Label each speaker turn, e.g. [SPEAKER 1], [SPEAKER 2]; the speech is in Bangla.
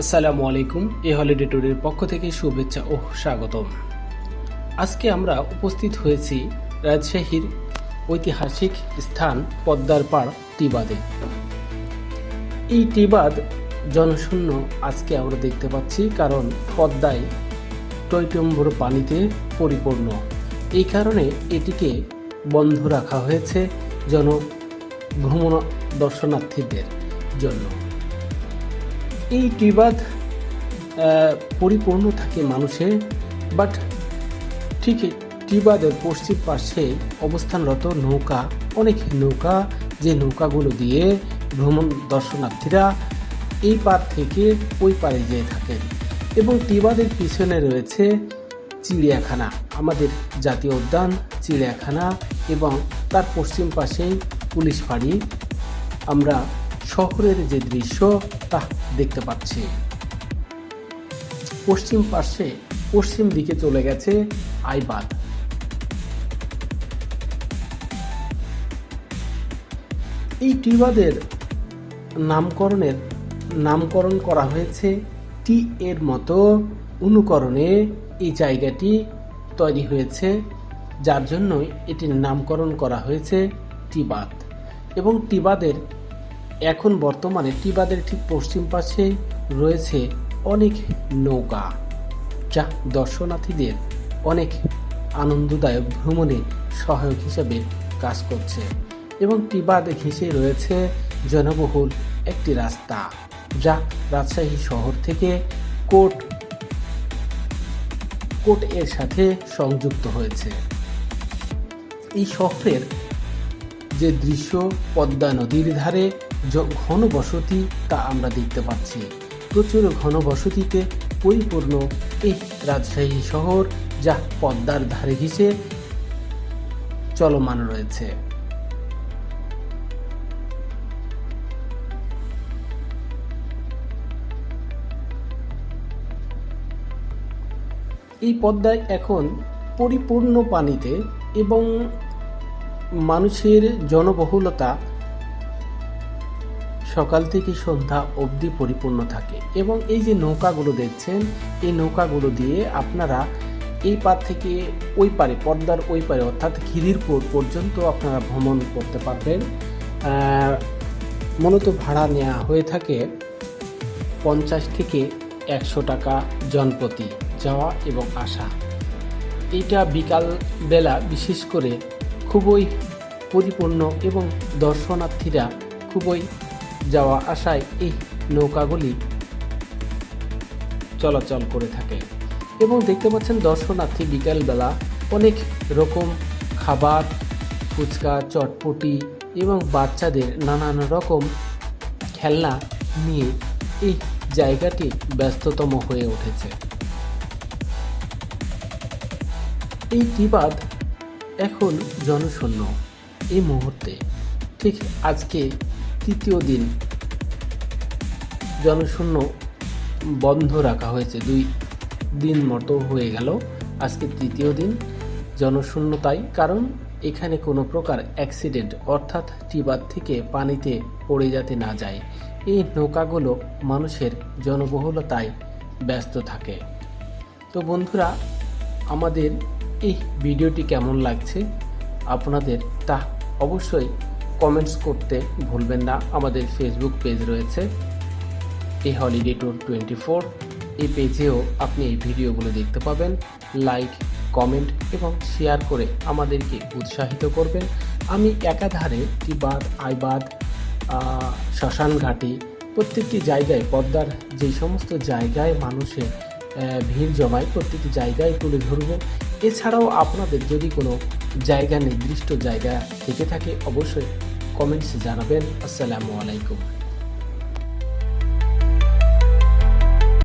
[SPEAKER 1] আসসালামু আলাইকুম, এ হলিডে ট্যুরের পক্ষ থেকে শুভেচ্ছা ও স্বাগতম। আজকে আমরা উপস্থিত হয়েছি রাজশাহীর ঐতিহাসিক স্থান পদ্মার পাড় টিবাদে। এই টিবাদ জনশূন্য আজকে আমরা দেখতে পাচ্ছি কারণ পদ্মায় টৈটম্বর পানিতে পরিপূর্ণ। এই কারণে এটিকে বন্ধ রাখা হয়েছে জন ভ্রমণ দর্শনার্থীদের জন্য। এই টিবাদ পরিপূর্ণ থাকে মানুষের বাট ঠিক টিবাদের পশ্চিম পাশে অবস্থানরত নৌকা, অনেক নৌকা, যে নৌকাগুলো দিয়ে ভ্রমণ দর্শনার্থীরা এই পার থেকে ওই পারে যেয়ে থাকেন। এবং টিবাদের পিছনে রয়েছে চিড়িয়াখানা, আমাদের জাতীয় উদ্যান চিড়িয়াখানা এবং তার পশ্চিম পাশেই পুলিশ ফাঁড়ি। আমরা শহরের যে দৃশ্য তা দেখতে পাচ্ছি। পশ্চিম পার্শ্বে, পশ্চিম দিকে চলে গেছে আইবাদ। এই টিবাদের নামকরণের, নামকরণ করা হয়েছে টি এর মতো অনুকরণে এই জায়গাটি তৈরি হয়েছে, যার জন্যই এটির নামকরণ করা হয়েছে টিবাদ। এবং টিবাদের এখন বর্তমানে টিবাদের ঠিক পশ্চিম পাশে রয়েছে অনেক নৌকা, যা দর্শনার্থীদের অনেক আনন্দদায়ক ভ্রমণে সহায়ক হিসেবে কাজ করছে এবং টিবাদ ঘেঁষে রয়েছে জনবহুল একটি রাস্তা, যা রাজশাহী শহর থেকে কোট কোট এর সাথে সংযুক্ত হয়েছে। এই শহরের যে দৃশ্য, পদ্মা নদীর ধারে ঘনবসতি তা আমরা দেখতে পাচ্ছি। প্রচুর ঘনবসতিতে পরিপূর্ণ এই রাজশাহী শহর, যা পদ্মার ধারে ঘিসে চলমান রয়েছে। এই পদ্মায় এখন পরিপূর্ণ পানিতে এবং মানুষের জনবহুলতা সকাল থেকে সন্ধ্যা অবধি পরিপূর্ণ থাকে এবং এই যে নৌকাগুলো দেখছেন, এই নৌকাগুলো দিয়ে আপনারা এই পার থেকে ওই পারে পদ্মার ওই পারে, অর্থাৎ খিদিরপুর পর্যন্ত আপনারা ভ্রমণ করতে পারবেন। মূলত ভাড়া নেওয়া হয়ে থাকে পঞ্চাশ থেকে একশো টাকা জনপ্রতি যাওয়া এবং আসা। এটা বিকাল বেলা বিশেষ করে খুবই পরিপূর্ণ এবং দর্শনার্থীরা খুবই যাওয়া আসায় এই নৌকাগুলি চলাচল করে থাকে। এবং দেখতে পাচ্ছেন দর্শনার্থী বিকালবেলা অনেক রকম খাবার, ফুচকা, চটপটি এবং বাচ্চাদের নানান রকম খেলনা নিয়ে এই জায়গাটি ব্যস্ততম হয়ে উঠেছে। এই টিবাদ এখন জনশূন্য। এই মুহূর্তে ঠিক আজকে তৃতীয় দিন জনশূন্য বন্ধ রাখা হয়েছে। দুই দিন মতো হয়ে গেল। আজকে তৃতীয় দিন জনশূন্যতাই কারণ এখানে কোনো প্রকার অ্যাক্সিডেন্ট অর্থাৎ টিবাদ থেকে পানিতে পড়ে যাতে না যায়। এই নৌকাগুলো মানুষের জনবহুলতায় ব্যস্ত থাকে। তো বন্ধুরা, আমাদের এই ভিডিওটি কেমন লাগছে? আপনাদের তা অবশ্যই কমেন্টস করতে ভুলবেন না আমাদের ফেসবুক পেজ রয়েছে a holiday tour twenty four এই পেজেও আপনি এই ভিডিওগুলো দেখতে পাবেন। লাইক কমেন্ট এবং শেয়ার করে আমাদেরকে উৎসাহিত করবেন। আমি একাধারে টিবাদ আইবাদ আহ, শ্মশান ঘাটি প্রত্যেকটি জায়গায় পদ্মার যে সমস্ত জায়গায় মানুষের ভিড় জমায় প্রত্যেকটি জায়গায় তুলে ধরব। এছাড়াও আপনাদের যদি কোনো জায়গা নির্দিষ্ট জায়গা থেকে থাকে অবশ্যই কমেন্টসে জানাবেন। আসসালামু আলাইকুম।